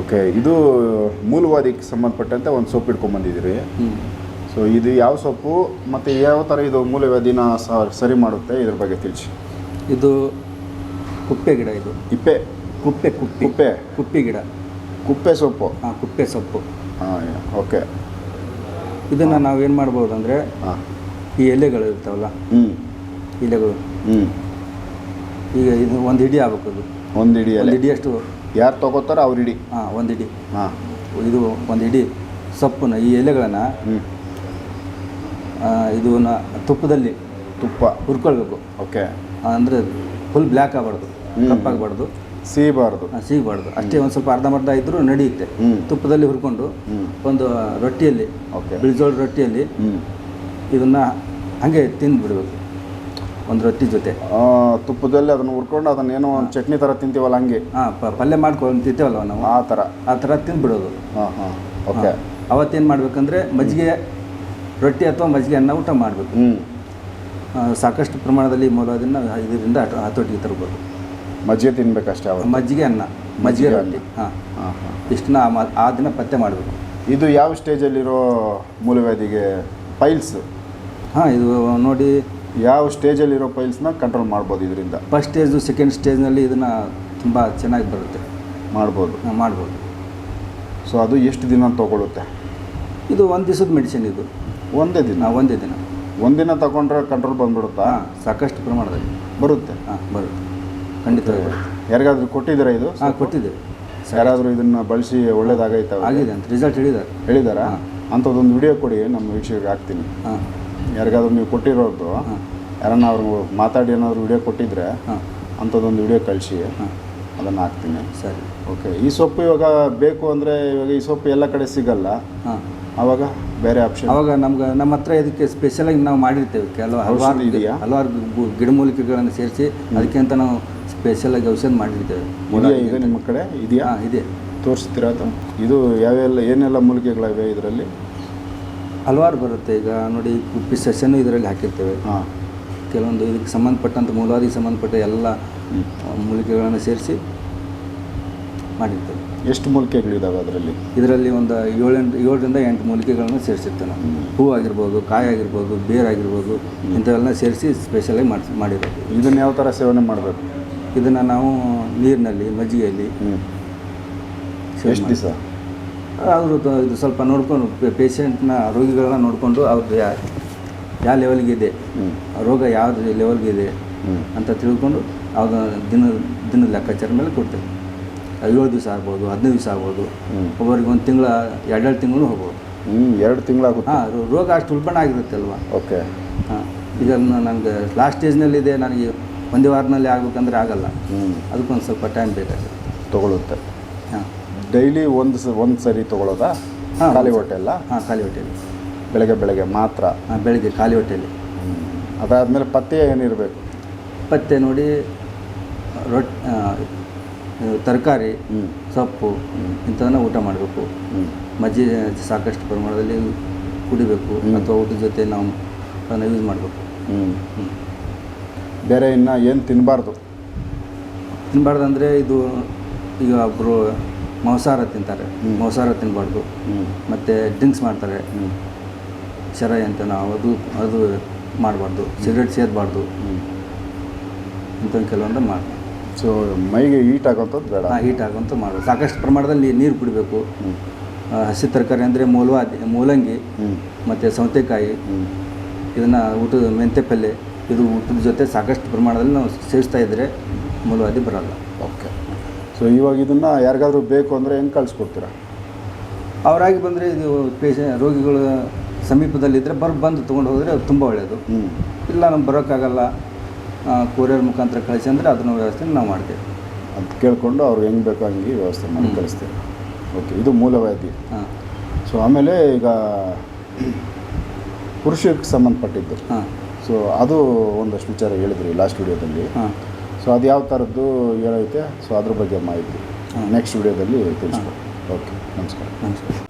Okay ಇದು ಮೂಲವಾದಿಗೆ ಸಂಬಂಧಪಟ್ಟಂತೆ ಒಂದು ಸೊಪ್ಪು ಇಟ್ಕೊಂಡ್ಬಂದಿದ್ದೀರಿ. ಸೊ ಇದು ಯಾವ ಸೊಪ್ಪು ಮತ್ತು ಯಾವ ಥರ ಇದು ಮೂಲವ್ಯಾಧಿನ ಸರಿ ಮಾಡುತ್ತೆ ಇದ್ರ ಬಗ್ಗೆ ತಿಳಿಸಿ. ಇದು ಕುಪ್ಪೆ ಗಿಡ ಇದು. ಇಪ್ಪೆ. ಕುಪ್ಪೆ ಕುಪ್ಪಿ. ಕುಪ್ಪೆ. ಕುಪ್ಪಿ ಗಿಡ. ಕುಪ್ಪೆ ಸೊಪ್ಪು ಹಾಂ ಕುಪ್ಪೆ ಸೊಪ್ಪು ಹಾಂ ಓಕೆ. ಇದನ್ನು ನಾವು ಏನು ಮಾಡ್ಬೋದು ಅಂದರೆ ಹಾಂ. ಈ ಎಲೆಗಳು ಇರ್ತಾವಲ್ಲ ಹ್ಞೂ ಎಲೆಗಳು. ಹ್ಞೂ ಈಗ ಇದು ಒಂದು ಹಿಡಿ ಆಗ್ಬೇಕು ಅದು ಒಂದು ಹಿಡಿ ಒಂದು ಹಿಡಿಯಷ್ಟು ಯಾರು ತಗೋತಾರೋ ಅವ್ರ ಇಡಿ. ಹಾಂ ಒಂದು ಇಡಿ. ಹಾಂ. ಇದು ಒಂದು ಇಡಿ ಸೊಪ್ಪನ್ನ ಈ ಎಲೆಗಳನ್ನು ಹ್ಞೂ ಇದನ್ನ ತುಪ್ಪದಲ್ಲಿ ತುಪ್ಪ. ಹುರ್ಕೊಳ್ಬೇಕು. ಓಕೆ. ಅಂದರೆ ಫುಲ್ ಬ್ಲ್ಯಾಕ್ ಆಗಬಾರ್ದು. ಕಪ್ಪಾಗಬಾರ್ದು ಸಿಗಬಾರ್ದು ಸಿಗಬಾರ್ದು ಅಷ್ಟೇ ಒಂದು ಸ್ವಲ್ಪ ಅರ್ಧಂಬರ್ಧ ಇದ್ದರೂ ನಡೆಯುತ್ತೆ. ತುಪ್ಪದಲ್ಲಿ ಹುರ್ಕೊಂಡು ಒಂದು ರೊಟ್ಟಿಯಲ್ಲಿ ಓಕೆ. ಬಿಳಿಜೋಳ ರೊಟ್ಟಿಯಲ್ಲಿ ಇದನ್ನು ಹಾಗೆ ತಿಂದುಬಿಡ್ಬೇಕು. ಒಂದು ರೊಟ್ಟಿ ಜೊತೆ. ತುಪ್ಪದಲ್ಲಿ ಅದನ್ನು ಹುರ್ಕೊಂಡು ಅದನ್ನ ಏನೋ ಒಂದು ಚಟ್ನಿ ಥರ ತಿಂತೀವಲ್ಲ ಹಂಗೆ? ಹಾಂ ಪಲ್ಯ ಮಾಡ್ಕೊಂಡು ತಿಂತೇವಲ್ಲ ನಾವು? ಆ ಥರ ಆ ಥರ ತಿಂದ್ಬಿಡೋದು. ಹಾಂ ಹಾಂ ಓಕೆ. ಅವತ್ತೇನು ಮಾಡಬೇಕಂದ್ರೆ ಮಜ್ಜಿಗೆ ರೊಟ್ಟಿ ಅಥವಾ ಮಜ್ಜಿಗೆ ಅನ್ನ ಊಟ ಮಾಡಬೇಕು. ಹ್ಞೂ ಸಾಕಷ್ಟು ಪ್ರಮಾಣದಲ್ಲಿ ಮೂಲದಿಂದ ಇದರಿಂದ ಹತ- ಹತೋಟಿಗೆ ತರ್ಬೋದು. ಮಜ್ಜಿಗೆ ತಿನ್ಬೇಕಷ್ಟೇ ಅವತ್ತು? ಮಜ್ಜಿಗೆ ಅನ್ನ ಮಜ್ಜಿಗೆ ರೊಟ್ಟಿ ಹಾಂ. ಇಷ್ಟನ್ನ ಆ ದಿನ ಪತ್ತೆ ಮಾಡಬೇಕು. ಇದು ಯಾವ ಸ್ಟೇಜಲ್ಲಿರೋ ಮೂಲವ್ಯಾಧಿಗೆ ಪೈಲ್ಸ್ ಹಾಂ ಇದು ನೋಡಿ ಯಾವ ಸ್ಟೇಜಲ್ಲಿರೋ ಪೈಲ್ಸ್ನ ಕಂಟ್ರೋಲ್ ಮಾಡ್ಬೋದು ಇದರಿಂದ. ಫಸ್ಟ್ ಸ್ಟೇಜು ಸೆಕೆಂಡ್ ಸ್ಟೇಜ್ನಲ್ಲಿ ಇದನ್ನು ತುಂಬ ಚೆನ್ನಾಗಿ ಬರುತ್ತೆ. ಮಾಡ್ಬೋದು. ನಾವು ಮಾಡ್ಬೋದು. ಸೊ ಅದು ಎಷ್ಟು ದಿನ ತೊಗೊಳುತ್ತೆ? ಇದು ಒಂದು ದಿವಸದ ಮೆಡಿಸಿನ್ ಇದು. ಒಂದೇ ದಿನ? ಒಂದೇ ದಿನ. ಒಂದಿನ ತಗೊಂಡ್ರೆ ಕಂಟ್ರೋಲ್ ಬಂದ್ಬಿಡುತ್ತಾ? ಸಾಕಷ್ಟು ಪ್ರಮಾಣದಲ್ಲಿ. ಬರುತ್ತೆ? ಹಾಂ ಬರುತ್ತೆ. ಖಂಡಿತವಾಗಿ ಬರುತ್ತೆ. ಯಾರಿಗಾದ್ರೂ ಕೊಟ್ಟಿದ್ದೀರಾ ಇದು? ಹಾಂ ಕೊಟ್ಟಿದ್ದೀವಿ ಯಾರಾದರೂ ಇದನ್ನು ಬಳಸಿ ಒಳ್ಳೇದಾಗೈತ ಆಗಿದೆ ಅಂತ. ರಿಸಲ್ಟ್ ಹೇಳಿದ್ದಾರೆ. ಹೇಳಿದಾರಾ. ಅಂಥದ್ದೊಂದು ವಿಡಿಯೋ ಕೊಡಿ ನಮ್ಮ ವೀಕ್ಷಕರಿಗೆ ಹಾಕ್ತೀನಿ. ಹಾಂ. ಯಾರಿಗಾದ್ರೂ ನೀವು ಕೊಟ್ಟಿರೋದು ಹಾಂ. ಯಾರನ್ನ ಅವ್ರು ಮಾತಾಡಿ ಏನಾದ್ರು ವಿಡಿಯೋ ಕೊಟ್ಟಿದ್ರೆ ಹಾಂ. ಅಂಥದ್ದೊಂದು ವಿಡಿಯೋ ಕಳಿಸಿ ಹಾಂ. ಅದನ್ನು ಹಾಕ್ತೀನಿ. ಸರಿ. ಓಕೆ ಈ ಸೊಪ್ಪು ಇವಾಗ ಬೇಕು ಅಂದರೆ ಇವಾಗ ಈ ಸೊಪ್ಪು ಎಲ್ಲ ಕಡೆ ಸಿಗಲ್ಲ. ಹಾಂ. ಆವಾಗ ಬೇರೆ ಆಪ್ಷನ್ ಅವಾಗ ನಮ್ಗೆ ನಮ್ಮ ಹತ್ರ ಇದಕ್ಕೆ ಸ್ಪೆಷಲಾಗಿ ನಾವು ಮಾಡಿರ್ತೇವೆ. ಕೆಲವು ಹಲವಾರು ಇದೆಯಾ? ಹಲವಾರು ಗಿಡಮೂಲಿಕೆಗಳನ್ನು ಸೇರಿಸಿ ಅದಕ್ಕೆ ಅಂತ ನಾವು ಸ್ಪೆಷಲಾಗಿ ಔಷಧ ಮಾಡಿರ್ತೇವೆ. ಈಗ ನಿಮ್ಮ ಕಡೆ? ಇದೆಯಾ? ಇದೆ. ತೋರಿಸ್ತೀರಾ ಅದು? ಇದು ಯಾವೆಲ್ಲ ಏನೆಲ್ಲ ಮೂಲಿಕೆಗಳಿವೆ ಇದರಲ್ಲಿ? ಹಲವಾರು ಬರುತ್ತೆ. ಈಗ ನೋಡಿ ಉಪ್ಪಿ ಸಸ್ಯನೂ ಇದರಲ್ಲಿ ಹಾಕಿರ್ತೇವೆ. ಹಾಂ. ಕೆಲವೊಂದು ಇದಕ್ಕೆ ಸಂಬಂಧಪಟ್ಟಂಥ ಮೂಲವಾದಿಗೆ ಸಂಬಂಧಪಟ್ಟ ಎಲ್ಲ ಮೂಲಿಕೆಗಳನ್ನು ಸೇರಿಸಿ ಮಾಡಿರ್ತೇವೆ. ಎಷ್ಟು ಮೂಲಿಕೆಗಳು ಇದಾವೆ ಅದರಲ್ಲಿ? ಇದರಲ್ಲಿ ಒಂದು ಏಳೆಂಟು ಏಳರಿಂದ ಎಂಟು ಮೂಲಿಕೆಗಳನ್ನು ಸೇರಿಸಿರ್ತೇವೆ ನಾವು. ಹೂ ಆಗಿರ್ಬೋದು ಕಾಯಿ ಆಗಿರ್ಬೋದು ಬೇರಾಗಿರ್ಬೋದು ಇಂಥವೆಲ್ಲ ಸೇರಿಸಿ ಸ್ಪೆಷಲಾಗಿ ಮಾಡಿ ಮಾಡಿರೋದು. ಇದನ್ನು ಯಾವ ಥರ ಸೇವನೆ ಮಾಡಬೇಕು? ಇದನ್ನು ನಾವು ನೀರಿನಲ್ಲಿ ಮಜ್ಜಿಗೆಯಲ್ಲಿ ಎಷ್ಟು ದಿವಸ? ಅವರು ಇದು ಸ್ವಲ್ಪ ನೋಡಿಕೊಂಡು ಪೇಷಂಟ್ನ ರೋಗಿಗಳನ್ನ ನೋಡಿಕೊಂಡು ಅವ್ರದ್ದು ಯಾ ಯಾವ ಲೆವೆಲ್ಗಿದೆ ರೋಗ ಯಾವುದು ಲೆವೆಲ್ಗಿದೆ ಅಂತ ತಿಳ್ಕೊಂಡು ಅವ್ರ ದಿನ ದಿನದ ಲೆಕ್ಕಾಚಾರ ಮೇಲೆ ಕೊಡ್ತೇವೆ. ಐವತ್ತು ಏಳು ದಿವಸ ಆಗ್ಬೋದು ಹದಿನೈದು ದಿವಸ ಆಗ್ಬೋದು ಒಬ್ಬರಿಗೆ ಒಂದು ತಿಂಗಳ ಎರಡೆರಡು ತಿಂಗಳು ಹೋಗ್ಬೋದು. ಹ್ಞೂ ಎರಡು ತಿಂಗಳಾಗುತ್ತೆ. ಹಾಂ ರೋಗ ಅಷ್ಟು ಉಲ್ಬಣ ಆಗಿರುತ್ತೆ ಅಲ್ವಾ ಓಕೆ. ಹಾಂ ಈಗ ನನಗೆ ಲಾಸ್ಟ್ ಸ್ಟೇಜ್ನಲ್ಲಿದೆ ನನಗೆ ಒಂದೇ ವಾರದಲ್ಲಿ ಆಗ್ಬೇಕಂದ್ರೆ ಆಗಲ್ಲ. ಹ್ಞೂ ಅದಕ್ಕೊಂದು ಸ್ವಲ್ಪ ಟೈಮ್ ಬೇಕಾಗುತ್ತೆ. ತೊಗೊಳುತ್ತೆ. ಹಾಂ. ಡೈಲಿ ಒಂದು ಸ ಒಂದು ಸರಿ ತಗೊಳ್ಳೋದಾ ಹಾಂ. ಖಾಲಿ ಹೊಟ್ಟೆ ಅಲ್ಲ ಹಾಂ ಖಾಲಿ ಹೊಟ್ಟೆಯಲ್ಲಿ. ಬೆಳಗ್ಗೆ ಬೆಳಗ್ಗೆ ಮಾತ್ರ? ಹಾಂ ಬೆಳಗ್ಗೆ ಖಾಲಿ ಹೊಟ್ಟೆಯಲ್ಲಿ. ಅದಾದಮೇಲೆ ಪಥ್ಯ ಏನಿರಬೇಕು? ಪತ್ತೆ ನೋಡಿ ರೊಟ್ಟಿ ತರಕಾರಿ ಸೊಪ್ಪು ಇಂಥವನ್ನ ಊಟ ಮಾಡಬೇಕು. ಮಜ್ಜಿ ಸಾಕಷ್ಟು ಪ್ರಮಾಣದಲ್ಲಿ ಕುಡಿಬೇಕು. ಅಥವಾ ಊಟದ ಜೊತೆ ನಾವು ಅದನ್ನು ಯೂಸ್ ಮಾಡಬೇಕು. ಹ್ಞೂ ಬೇರೆ ಇನ್ನು ಏನು ತಿನ್ನಬಾರ್ದು ತಿನ್ನಬಾರ್ದು ಅಂದರೆ ಇದು ಈಗ ಒಬ್ಬರು ಮಾಂಸಾಹಾರ ತಿಂತಾರೆ. ಮಾಂಸಾಹಾರ ತಿನ್ನಬಾರ್ದು ಮತ್ತು ಡ್ರಿಂಕ್ಸ್ ಮಾಡ್ತಾರೆ. ಶರಾಯಿ ಅಂತ ನಾವು ಅದು ಅದು ಮಾಡಬಾರ್ದು. ಸಿಗರೇಟ್ ಸೇದಬಾರ್ದು. ಅಂತ ಇಂಥ ಕೆಲವೊಂದು ಮಾಡ್ತಾರೆ ಸೊ ಮೈಗೆ ಹೀಟ್ ಆಗೋಂಥದ್ದು ಬೇಡ. ಹೀಟ್ ಆಗೋಂಥದ್ದು ಮಾಡಬೇಕು ಸಾಕಷ್ಟು ಪ್ರಮಾಣದಲ್ಲಿ ನೀರು ಕುಡಿಬೇಕು. ಹಸಿ ತರಕಾರಿ ಅಂದರೆ ಮೂಲವಾದಿ ಮೂಲಂಗಿ ಮತ್ತು ಸೌತೆಕಾಯಿ ಇದನ್ನು ಊಟದ ಮೆಂತೆ ಪಲ್ಯ ಇದು ಊಟದ ಜೊತೆ ಸಾಕಷ್ಟು ಪ್ರಮಾಣದಲ್ಲಿ ನಾವು ಸೇವಿಸ್ತಾ ಇದ್ದರೆ ಮೂಲವಾದಿ ಬರಲ್ಲ. ಓಕೆ. ಸೊ ಇವಾಗ ಇದನ್ನು ಯಾರಿಗಾದರೂ ಬೇಕು ಅಂದರೆ ಹೆಂಗೆ ಕಳಿಸ್ಕೊಡ್ತೀರಾ? ಅವರಾಗಿ ಬಂದರೆ ಇದು ಪೇಷ ರೋಗಿಗಳ ಸಮೀಪದಲ್ಲಿದ್ದರೆ ಬರ್ ಬಂದು ತೊಗೊಂಡು ಹೋದರೆ ಅದು ತುಂಬ ಒಳ್ಳೆಯದು ಹ್ಞೂ ಇಲ್ಲ ನಮ್ಗೆ ಬರೋಕ್ಕಾಗಲ್ಲ ಕೊರಿಯರ್ ಮುಖಾಂತರ ಕಳಿಸಿ ಅಂದರೆ ಅದನ್ನು ವ್ಯವಸ್ಥೆ ನಾವು ಮಾಡ್ತೇವೆ. ಅಂತ ಕೇಳಿಕೊಂಡು ಅವ್ರು ಹೆಂಗೆ ಬೇಕೋ ಹಂಗೆ ವ್ಯವಸ್ಥೆ ಮಾಡಿ ಕಳಿಸ್ತೇವೆ. ಓಕೆ ಇದು ಮೂಲವ್ಯಾಧಿ ಹಾಂ. ಸೊ ಆಮೇಲೆ ಈಗ ಪುರುಷಕ್ಕೆ ಸಂಬಂಧಪಟ್ಟಿದ್ದು. ಹಾಂ. ಸೊ ಅದು ಒಂದಷ್ಟು ವಿಚಾರ ಹೇಳಿದ್ರಿ ಲಾಸ್ಟ್ ವಿಡಿಯೋದಲ್ಲಿ ಹಾಂ. ಸೊ ಅದು ಯಾವ ಥರದ್ದು ಏನೈತೆ ಸೊ ಅದ್ರ ಬಗ್ಗೆ ಮಾಹಿತಿ. ನೆಕ್ಸ್ಟ್ ವಿಡಿಯೋದಲ್ಲಿ ತಿಳಿಸ್ಕೊಡಿ ಓಕೆ ನಮಸ್ಕಾರ. ನಮಸ್ಕಾರ.